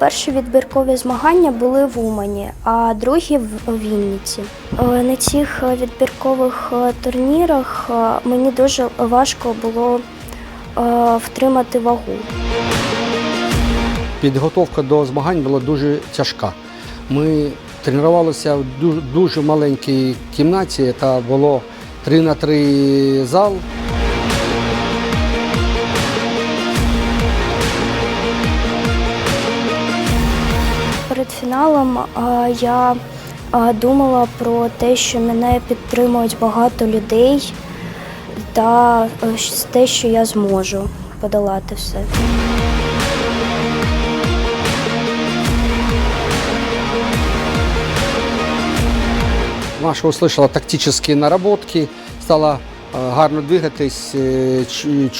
Перші відбіркові змагання були в Умані, а другі в Вінниці. Е, На цих е, відбіркових е, турнірах мені дуже важко було втримати вагу. Підготовка до змагань була дуже тяжка. Ми тренувалися в дуже маленькій кімнаті, та було 3 на 3 зал. Е, я думала про те, що мене підтримують багато людей, та е, те, що я зможу подолати все. Маша услышала тактичні наработки, стала е, гарно двигатись, е, чу-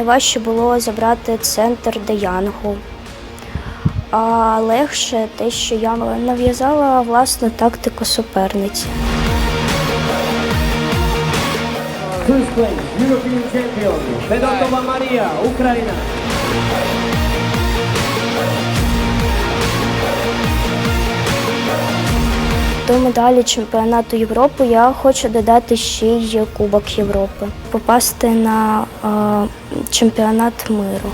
Найважче було забрати центр Деянгу. А легше те, що я нав'язала власну тактику суперниці. First place, European champion, Fedotova Maria. До медалі чемпіонату Європи я хочу додати ще й Кубок Європи, попасти на е, чемпіонат миру.